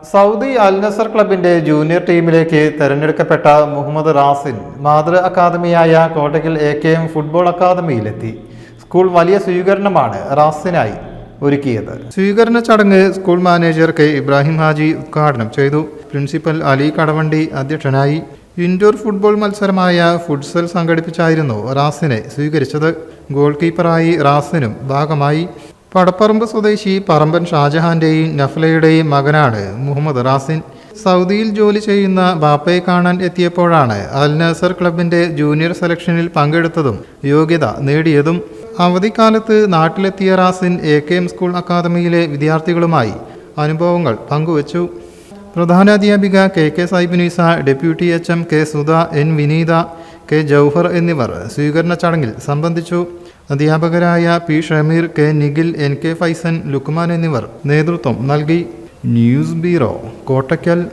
Saudi അൽ നസർ ക്ലബിന്റെ junior ടീമിലേക്ക് തെരഞ്ഞെടുക്കപ്പെട്ട മുഹമ്മദ് റാസിൻ മാതൃ അക്കാദമിയായ Kottakkal A K M football അക്കാദമിയിലെത്തി. School വലിയ സ്വീകരണമാണ് റാസിനായി ഒരുക്കിയത്. സ്വീകരണ ചടങ്ങ് school manager K Ibrahim Haji ഉദ്ഘാടനം ചെയ്തു. പ്രിൻസിപ്പൽ അലി കടവണ്ടി അധ്യക്ഷനായി ഇൻഡോർ ഫുട്ബോൾ മത്സരമായ ഫുട്സൽ സംഘടിപ്പിച്ചായിരുന്നു റാസിനെ സ്വീകരിച്ചത്. ഗോൾ കീപ്പറായി റാസിനും ഭാഗമായി പടപ്പറമ്പ് സ്വദേശി പറമ്പൻ ഷാജഹാന്റെയും നഫ്ലയുടെയും മകനാണ് മുഹമ്മദ് റാസിൻ. സൗദിയിൽ ജോലി ചെയ്യുന്ന ബാപ്പയെ കാണാൻ എത്തിയപ്പോഴാണ് അൽ നസർ ക്ലബിന്റെ ജൂനിയർ സെലക്ഷനിൽ പങ്കെടുത്തതും യോഗ്യത നേടിയതും. അവധിക്കാലത്ത് നാട്ടിലെത്തിയ Razin A K M school അക്കാദമിയിലെ വിദ്യാർത്ഥികളുമായി അനുഭവങ്ങൾ പങ്കുവച്ചു. പ്രധാനാധ്യാപിക K K Saibinisa deputy H M K Sudha N Vineetha K Jauhar എന്നിവർ സ്വീകരണ ചടങ്ങിൽ സംബന്ധിച്ചു. അധ്യാപകരായ P Shameer K Nikhil N K Faizan Luqman എന്നിവർ നേതൃത്വം നൽകി. News bureau Kottakkal.